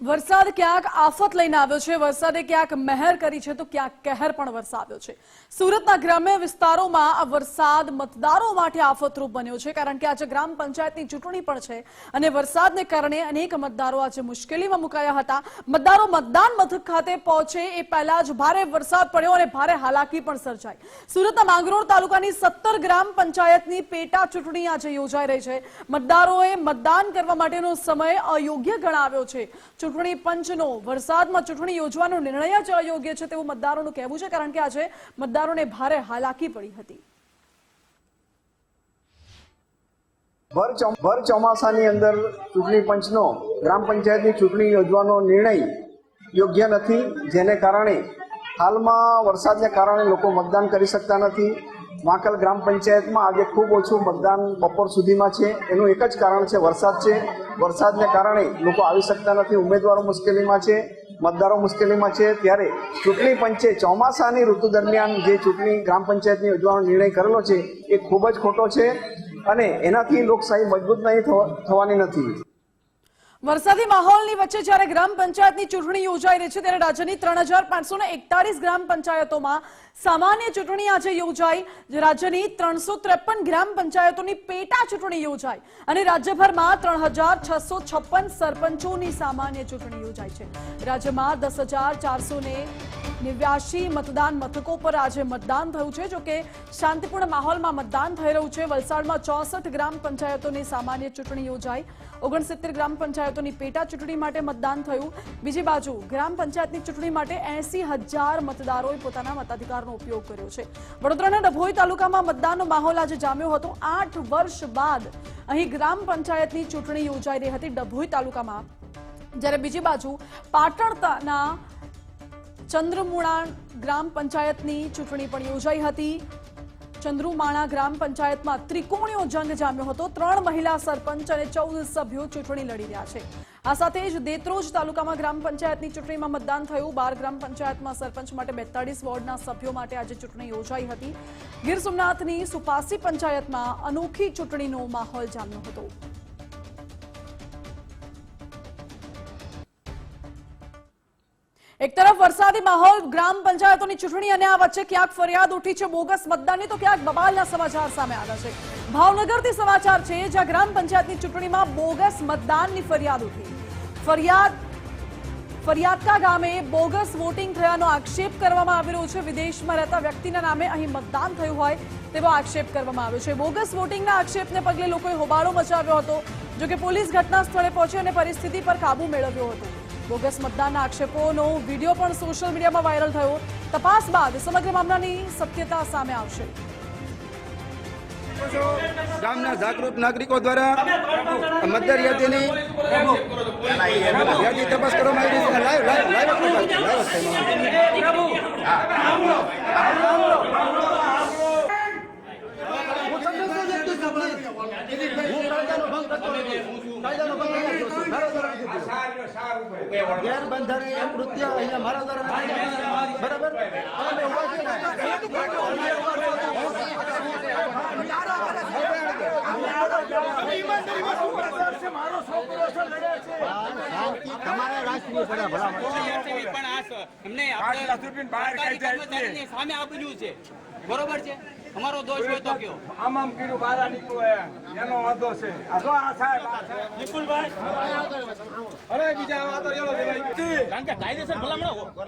વરસાદ ક્યાંક આફત લઈને આવ્યો છે, વરસાદે ક્યાંક મહેર કરી છે, તો ક્યાંક કહેર પણ વરસાવ્યો છે. સુરતના ગ્રામ્ય વિસ્તારોમાં આ વરસાદ મતદારો માટે આફતરૂપ બન્યો છે, કારણ કે આજે ગ્રામ પંચાયતની ચૂંટણી પણ છે અને વરસાદને કારણે અનેક મતદારો આજે મુશ્કેલીમાં મુકાયા હતા. મતદારો મતદાન મથક ખાતે પહોંચે એ પહેલા જ ભારે વરસાદ પડ્યો અને ભારે હાલાકી પણ સર્જાઈ. સુરતના માંગરોળ તાલુકાની સત્તર ગ્રામ પંચાયતની પેટા ચૂંટણી આજે યોજાઈ રહી છે. મતદારોએ મતદાન કરવા માટેનો સમય અયોગ્ય ગણાવ્યો છે. ચૂંટણી પંચનો, વરસાદમાં ચૂંટણી યોજવાનો નિર્ણય જ અયોગ્ય છે તેવું મતદારોનું કહેવું છે, કારણ કે આજે મતદારોને ભારે હાલાકી પડી હતી. ભર ચોમાસાની અંદર ચૂંટણી પંચનો, ગ્રામ પંચાયતની ચૂંટણી યોજવાનો નિર્ણય યોગ્ય નથી, જેને કારણે હાલમાં વરસાદને કારણે લોકો મતદાન કરી શકતા નથી. વાંકલ ગ્રામ પંચાયતમાં આજે ખૂબ ઓછું મતદાન બપોર સુધીમાં છે. એનું એક જ કારણ છે વરસાદ છે. વરસાદને કારણે લોકો આવી શકતા નથી, ઉમેદવારો મુશ્કેલીમાં છે, મતદારો મુશ્કેલીમાં છે. ત્યારે ચૂંટણી પંચે ચોમાસાની ઋતુ દરમિયાન જે ચૂંટણી ગ્રામ પંચાયતની યોજવાનો નિર્ણય કરેલો છે એ ખૂબ જ ખોટો છે અને એનાથી લોકશાહી મજબૂત નહીં થવા- થવાની નથી. વરસાદી માહોલની વચ્ચે જ્યારે ગ્રામ પંચાયતની ચૂંટણી યોજાઈ રહી છે, ત્યારે રાજ્યની ત્રણ ગ્રામ પંચાયતોમાં સામાન્ય ચૂંટણી આજે યોજાઈ રાજ્યની ત્રણસો ગ્રામ પંચાયતોની પેટા ચૂંટણી યોજાઈ અને રાજ્યભરમાં ત્રણ સરપંચોની સામાન્ય ચૂંટણી યોજાઈ છે. રાજ્યમાં દસ હજાર ચારસો ને નેવ્યાશી મતદાન મથકો પર આજે મતદાન થયું છે, જોકે શાંતિપૂર્ણ માહોલમાં મતદાન થઈ રહ્યું છે. વલસાડમાં ચોસઠ ગ્રામ પંચાયતોની સામાન્ય ચૂંટણી યોજાઈ. ઓગણસિત્તેર ગ્રામ પંચાયતોની પેટા ચૂંટણી માટે મતદાન થયું. બીજી બાજુ, ગ્રામ પંચાયતની ચૂંટણી માટે એસી હજાર મતદારોએ પોતાના મતાધિકારનો ઉપયોગ કર્યો છે. વડોદરાના ડભોઈ તાલુકામાં મતદાનનો માહોલ આજે જામ્યો હતો. આઠ વર્ષ બાદ અહીં ગ્રામ પંચાયતની ચૂંટણી યોજાઈ રહી હતી ડભોઈ તાલુકામાં. જ્યારે બીજી બાજુ, પાટણના ચંદ્રમુણા ગ્રામ પંચાયતની ચૂંટણી પણ યોજાઈ હતી. ચંદ્રુમાણા ગ્રામ પંચાયતમાં ત્રિકોણીયો જંગ જામ્યો હતો. ત્રણ મહિલા સરપંચ અને ચૌદ સભ્યો ચૂંટણી લડી રહ્યા છે. આ સાથે જ દેત્રોજ તાલુકામાં ગ્રામ પંચાયતની ચૂંટણીમાં મતદાન થયું. બાર ગ્રામ પંચાયતમાં સરપંચ માટે બેતાળીસ વોર્ડના સભ્યો માટે આજે ચૂંટણી યોજાઈ હતી. ગીર સોમનાથની સુપાસી પંચાયતમાં અનોખી ચૂંટણીનો માહોલ જામ્યો હતો. એક તરફ વરસાદી માહોલ, ગ્રામ પંચાયતોની ચૂંટણી અને આ વચ્ચે ક્યાંક ફરિયાદ ઉઠી છે બોગસ મતદાનની, તો ક્યાંક બબાલના સમાચાર સામે આવ્યા છે. ભાવનગરથી સમાચાર છે, જ્યાં ગ્રામ પંચાયતની ચૂંટણીમાં બોગસ મતદાનની ફરિયાદ ઉઠી. ફરિયાદ, ફરિયાદકા ગામે બોગસ વોટિંગ થયાનો આક્ષેપ કરવામાં આવી રહ્યો છે. વિદેશમાં રહેતા વ્યક્તિના નામે અહીં મતદાન થયું હોય તેવો આક્ષેપ કરવામાં આવ્યો છે. બોગસ વોટિંગના આક્ષેપને પગલે લોકોએ હોબાળો મચાવ્યો હતો, જોકે પોલીસ ઘટના સ્થળે પહોંચી અને પરિસ્થિતિ પર કાબુ મેળવ્યો હતો. બોગસ મતદાનના આક્ષેપોનો વીડિયો પણ સોશિયલ મીડિયામાં વાયરલ થયો તપાસ બાદ સમગ્ર મામલાની સત્યતા સામે આવશે ગામના જાગૃત નાગરિકો દ્વારા મતદાર યાદીની યાદી તપાસ કરવામાં આવી રહી છે લાઈવ લાઈવ લાઈવ લાઈવ જ ગેરબંધારણીય કૃત્ય અહીંયા મારા દ્વારા. બરાબર તમે ઊભા છો ને? પણ આ એમને આપણે સામે આપ્યું છે બરોબર છે? અમારો દોષ હોય તો કયો? આમ આમ કીધું બહાર નીકળ્યું એનો વાંધો છે. આ જો આ સાહેબ નિકુલભાઈ? અરે બીજા વાતો ચલો ભાઈ. કારણ કે કાયદેસર ભલામણ ગોબર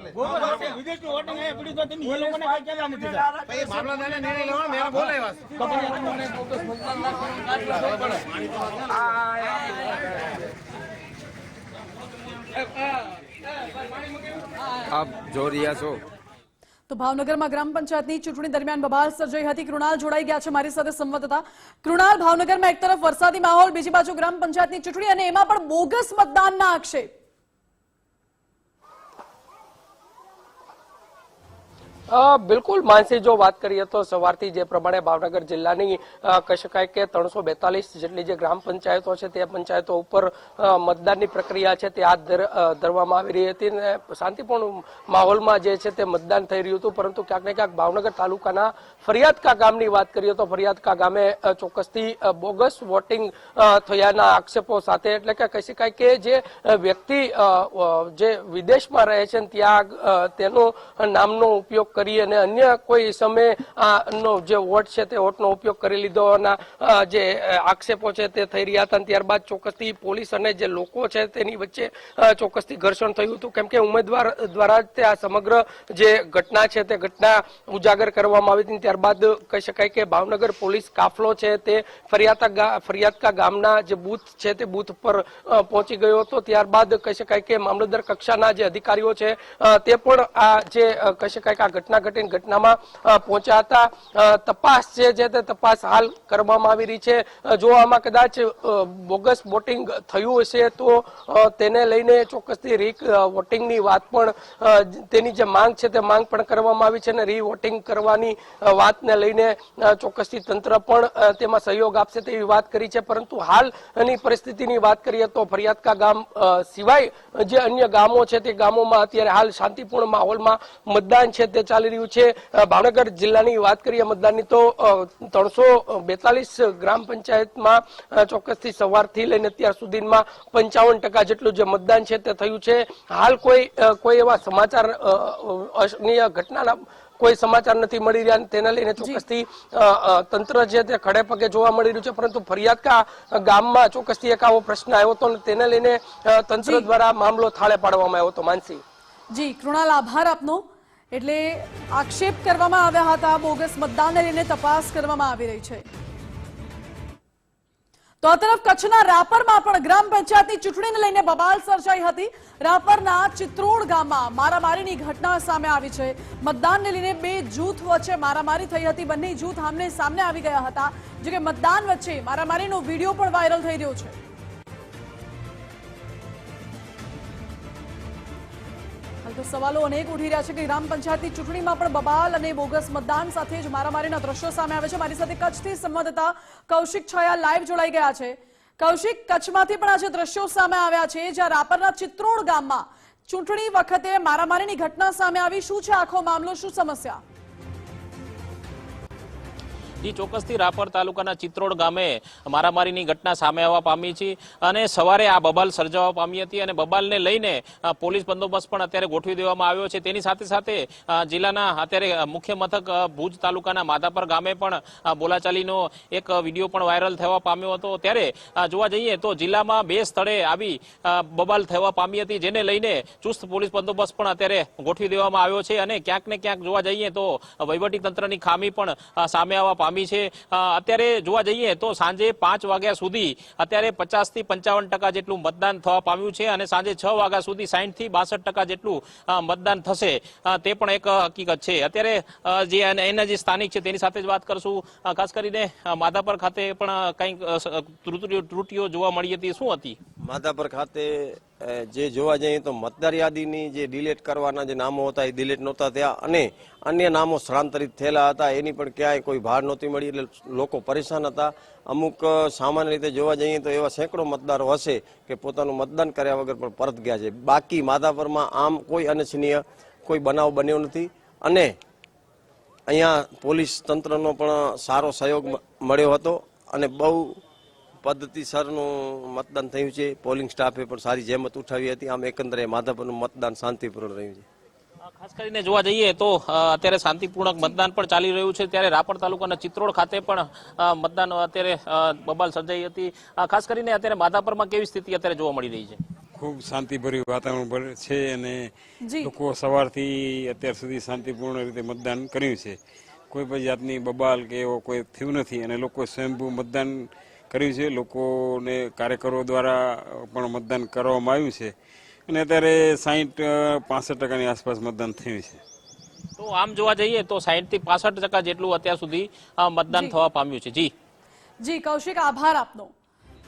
છે. વિદેશનું વોટિંગ આયા પડ્યું તો તમે એ લોકોને કાંઈ કહેવા નથી થતા. તો પછી આ લોકોને બોગસ મતદાન નાખવાની કાઢી લાવવા પડે. આપ જો રહ્યા છો. તો ભાવનગરમાં ગ્રામ પંચાયતની ચૂંટણી દરમિયાન બબાલ સર્જાઈ હતી. કૃણાલ જોડાઈ ગયા છે મારી સાથે સંવાદદાતા. કૃણાલ, ભાવનગરમાં એક તરફ વરસાદી માહોલ, બીજી બાજુ ગ્રામ પંચાયતની ચૂંટણી અને એમાં પણ બોગસ મતદાનના આક્ષેપ. બિલકુલ માનસી, જો વાત કરીએ તો સવારથી જે પ્રમાણે ભાવનગર જિલ્લાની કહી શકાય કે ત્રણસો બેતાલીસ જેટલી જે ગ્રામ પંચાયતો છે, તે પંચાયતો ઉપર મતદાનની પ્રક્રિયા છે, તે હાથ ધરવામાં આવી રહી હતી અને શાંતિપૂર્ણ માહોલમાં જે છે તે મતદાન થઈ રહ્યું હતું, પરંતુ ક્યાંક ને ક્યાંક ભાવનગર તાલુકાના ફરિયાદકા ગામની વાત કરીએ તો ફરિયાદકા ગામે ચોક્કસથી બોગસ વોટિંગ થયાના આક્ષેપો સાથે, એટલે કે કહી શકાય કે જે વ્યક્તિ જે વિદેશમાં રહે છે ત્યાં તેનો નામનો ઉપયોગ કરી અને અન્ય કોઈ સમયે આ નો જે વોટ છે તે વોટનો ઉપયોગ કરી લીધોના જે આક્ષેપો છે તે થઈ રહ્યા હતા ત્યારબાદ ચોક્કસથી પોલીસ અને જે લોકો છે તેની વચ્ચે ચોક્કસથી ઘર્ષણ થયું હતું. કેમ કે ઉમેદવાર દ્વારા તે આ સમગ્ર જે ઘટના છે તે ઘટના ઉજાગર કરવામાં આવી હતી. ત્યારબાદ કહી શકાય કે ભાવનગર પોલીસ કાફલો છે તે ફરિયાદા ગા- ફરિયાદકા ગામના જે બૂથ છે તે બૂથ પર પહોંચી ગયો હતો. ત્યારબાદ કહી શકાય કે મામલતદાર કક્ષાના જે અધિકારીઓ છે તે પણ આ જે કહી શકાય કે આ ઘટના ઘટીને ઘટનામાં પહોંચ્યા હતા તપાસ છે જે તે તપાસ હાલ કરવામાં આવી રહી છે. જો આમાં કદાચ બોગસ વોટિંગ થયું હશે તો તેને લઈને ચોક્કસથી રી વોટિંગની વાત પણ તેની જે માંગ છે તે માંગ પણ કરવામાં આવી છે અને રી વોટિંગ કરવાની વાતને લઈને ચોક્કસથી તંત્ર પણ તેમાં સહયોગ આપશે તેવી વાત કરી છે. પરંતુ હાલની પરિસ્થિતિની વાત કરીએ તો ફરિયાદકા ગામ સિવાય જે અન્ય ગામો છે તે ગામોમાં અત્યારે હાલ શાંતિપૂર્ણ માહોલમાં મતદાન છે તે ચાલી રહ્યું છે. ભાવનગર જિલ્લાની વાત કરીએ મતદાનની તો ત્રણસો બેતાલીસ ગ્રામ પંચાયતમાં ચોક્કસથી સવારથી લઈને અત્યાર સુધીમાં પંચાવન ટકા જેટલું જે મતદાન છે તે થયું છે. હાલ કોઈ કોઈ એવા સમાચાર અનિય ઘટનાના કોઈ સમાચાર નથી મળી રહ્યા તેના લઈને ચોક્કસથી તંત્ર છે તે ખડે પગે જોવા મળી રહ્યું છે. પરંતુ ફરિયાદકા ગામમાં ચોક્કસથી એક આવો પ્રશ્ન આવ્યો હતો તેને લઈને તંત્ર દ્વારા મામલો થાળે પાડવામાં આવ્યો હતો. માનસી. જી કૃણાલ આભાર આપનો. એટલે આક્ષેપ કરવામાં આવ્યા હતા બોગસ મતદાનને લઈને તપાસ કરવામાં આવી રહી છે. તો આ તરફ કચ્છના રાપરમાં પણ ગ્રામ પંચાયતની ચૂંટણીને લઈને બબાલ સર્જાઈ હતી. રાપરના ચિત્રોડ ગામમાં મારામારીની ઘટના સામે આવી છે. મતદાનને લઈને બે જૂથ વચ્ચે મારામારી થઈ હતી. બંને જૂથ આમને સામને આવી ગયા હતા. જો કે મતદાન વચ્ચે મારામારીનો વીડિયો પણ વાયરલ થઈ રહ્યો છે. સવાલો અનેક ઉઠી રહ્યા છે કે ગ્રામ પંચાયતની ચૂંટણીમાં પણ બબાલ અને બોગસ મતદાન સાથે જ મારામારીના દ્રશ્યો સામે આવે છે. મારી સાથે કચ્છથી સંવાદદાતા કૌશિક છાયા લાઈવ જોડાઈ ગયા છે. કૌશિક, કચ્છમાંથી પણ આજે દ્રશ્યો સામે આવ્યા છે, જ્યાં રાપરના ચિત્રોડ ગામમાં ચૂંટણી વખતે મારામારીની ઘટના સામે આવી. શું છે આખો મામલો? શું સમસ્યા? જી, ચોક્કસથી રાપર તાલુકાના ચિત્રોડ ગામે મારામારીની ઘટના સામે આવવા પામી છે અને સવારે આ બબાલ સર્જાવા પામી હતી અને બબાલને લઈને પોલીસ બંદોબસ્ત પણ અત્યારે ગોઠવી દેવામાં આવ્યો છે. તેની સાથે સાથે જિલ્લાના અત્યારે મુખ્ય મથક ભુજ તાલુકાના માધાપર ગામે પણ બોલાચાલીનો એક વીડિયો પણ વાયરલ થવા પામ્યો હતો. ત્યારે જોવા જઈએ તો જિલ્લામાં બે સ્થળે આવી બબાલ થવા પામી હતી, જેને લઈને ચુસ્ત પોલીસ બંદોબસ્ત પણ અત્યારે ગોઠવી દેવામાં આવ્યો છે અને ક્યાંક ને ક્યાંક જોવા જઈએ તો વહીવટી તંત્રની ખામી પણ સામે આવવા પામી છે. અત્યારે જોવા જઈએ તો સાંજે પાંચ વાગ્યા સુધી અત્યારે પચાસથી પંચાવન ટકા જેટલું મતદાન થવા પામ્યું છે અને સાંજે છ વાગ્યા સુધી સાઠથી બાસઠ ટકા જેટલું મતદાન થશે. તે પણ એક હકીકત છે. અત્યારે જે એના જે સ્થાનિક છે તેની સાથે જ વાત કરશું. ખાસ કરીને માધાપર ખાતે પણ કંઈક ત્રુટીઓ જોવા મળી હતી. શું હતી? માધાપર ખાતે જે જોવા જઈએ તો મતદાર યાદીની જે ડિલેટ કરવાના જે નામો હતા એ ડિલેટ નહોતા થયા અને અન્ય નામો સ્થળાંતરિત થયેલા હતા. એની પણ ક્યાંય કોઈ ભાર નહોતી મળી એટલે લોકો પરેશાન હતા. અમુક સામાન્ય રીતે જોવા જઈએ તો એવા સેંકડો મતદારો હશે કે પોતાનું મતદાન કર્યા વગર પણ પરત ગયા છે. બાકી માધાપરમાં આમ કોઈ અનિચ્છનીય કોઈ બનાવ બન્યો નથી અને અહીંયા પોલીસ તંત્રનો પણ સારો સહયોગ મળ્યો હતો અને બહુ પદ્ધતિસરનું મતદાન થયું છે. પોલિંગ સ્ટાફે પણ સારી જહેમત ઉઠાવી હતી. આમ એકંદરે માધાપરનું મતદાન શાંતિપૂર્ણ રહ્યું છે. ખાસ કરીને જોવા જઈએ તો અત્યારે શાંતિપૂર્ણક મતદાન પણ ચાલી રહ્યું છે. ત્યારે રાપર તાલુકાના ચિત્રોડ ખાતે પણ મતદાન અત્યારે બબાલ સર્જાઈ હતી. ખાસ કરીને અત્યારે માધાપરમાં કેવી સ્થિતિ અત્યારે જોવા મળી રહી છે? ખૂબ શાંતિભર્યું વાતાવરણ છે અને લોકો સવારથી અત્યાર સુધી શાંતિપૂર્ણ રીતે મતદાન કર્યું છે. કોઈ પણ જાતની બબાલ કે એવો કોઈ થયું નથી અને લોકો સ્વયંભૂ મતદાન કર્યું છે. લોકોને કાર્યકરો દ્વારા પણ મતદાન કરવામાં આવ્યું છે. અને અત્યારે સાહીઠ પાસઠ ટકાની આસપાસ મતદાન થયું છે. તો આમ જોવા જઈએ તો સાહીઠથી પાસઠ ટકા જેટલું અત્યાર સુધી મતદાન થવા પામ્યું છે. જી. જી કૌશિક આભાર આપનો.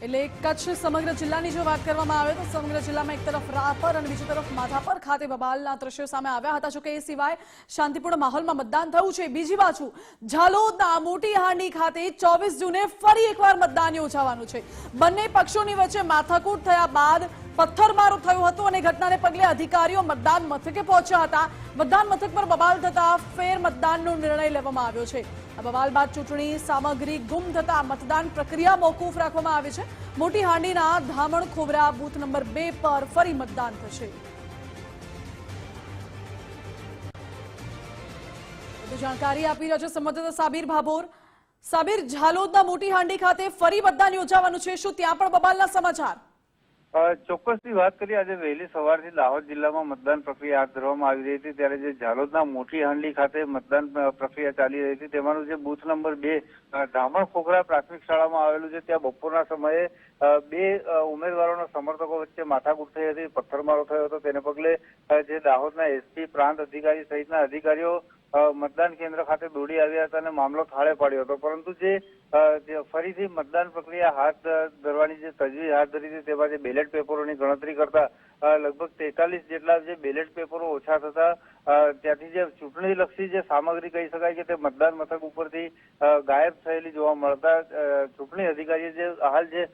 એટલે કચ્છ સમગ્ર જિલ્લાની જો વાત કરવામાં આવે તો સમગ્ર જિલ્લામાં એક તરફ રાપર અને બીજી તરફ માધાપર ખાતે બબાલના દ્રશ્યો સામે આવ્યા હતા. જોકે એ સિવાય શાંતિપૂર્ણ માહોલમાં મતદાન થયું છે. બીજી બાજુ ઝાલોદના મોટી હાંડી ખાતે ચોવીસ જૂને ફરી એકવાર મતદાન યોજાવાનું છે. બંને પક્ષોની વચ્ચે માથાકૂટ થયા બાદ પથ્થરમારો થયો હતો અને ઘટનાને પગલે અધિકારીઓ મતદાન મથકે પહોંચ્યા હતા. મતદાન મથક પર બબાલ થતા ફેર મતદાનનો નિર્ણય લેવામાં આવ્યો છે. આ બબાલ બાદ ચૂંટણી સામગ્રી ગુમ થતા મતદાન પ્રક્રિયા મોકૂફ રાખવામાં આવી છે. મોટી હાંડીના ધામણ ખોબરા બૂથ નંબર બે પર ફરી મતદાન થશે. જાણકારી આપી રહ્યા છે સંવાદદાતા સાબીર ભાભોર. સાબીર, ઝાલોદના મોટી હાંડી ખાતે ફરી મતદાન યોજાવાનું છે. શું ત્યાં પણ બબાલના સમાચાર? ચોક્કસથી વાત કરીએ. આજે વહેલી સવારથી દાહોદ જિલ્લામાં મતદાન પ્રક્રિયા હાથ ધરવામાં આવી રહી હતી. ત્યારે જે ઝાલોદના મોટી હાંડી ખાતે મતદાન પ્રક્રિયા ચાલી રહી હતી, તેમાંનું જે બૂથ નંબર બે ધામણ ખોખરા પ્રાથમિક શાળામાં આવેલું છે. ત્યાં બપોરના સમયે બે ઉમેદવારોના સમર્થકો વચ્ચે માથાકૂટ થઈ હતી, પથ્થરમારો થયો હતો. તેને પગલે જે દાહોદના એસપી પ્રાંત અધિકારી સહિતના અધિકારીઓ મતદાન કેન્દ્ર ખાતે દોડી આવ્યા હતા અને મામલો થાળે પાડ્યો હતો. પરંતુ જે ફરીથી મતદાન પ્રક્રિયા હાથ ધરવાની જે તજવીજ હાથ ધરી હતી, તેમાં જે બેલેટ પેપરોની ગણતરી કરતા લગભગ તેતાલીસ જેટલા જે બેલેટ પેપરો ઓછા થતા ત્યાંથી જે ચૂંટણી લક્ષી જે સામગ્રી કહી શકાય કે તે મતદાન મથક ઉપરથી ગાયબ થયેલી જોવા મળતા ચૂંટણી અધિકારીએ જે હાલ જે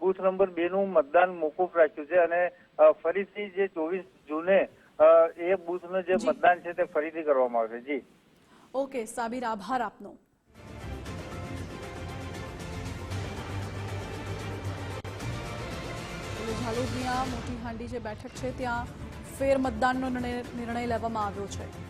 બુથ નંબર બે નું મતદાન મોકૂફ રાખ્યું છે અને ફરીથી જે ચોવીસ જૂને એ બુથનું જે મતદાન છે તે ફરીથી કરવામાં આવશે. જી. ઓકે સાબીર આભાર આપનો. ઝાલોદની આ મોટી હાંડી જે બેઠક છે ત્યાં ફેર મતદાનનો નિર્ણય લેવામાં આવ્યો છે.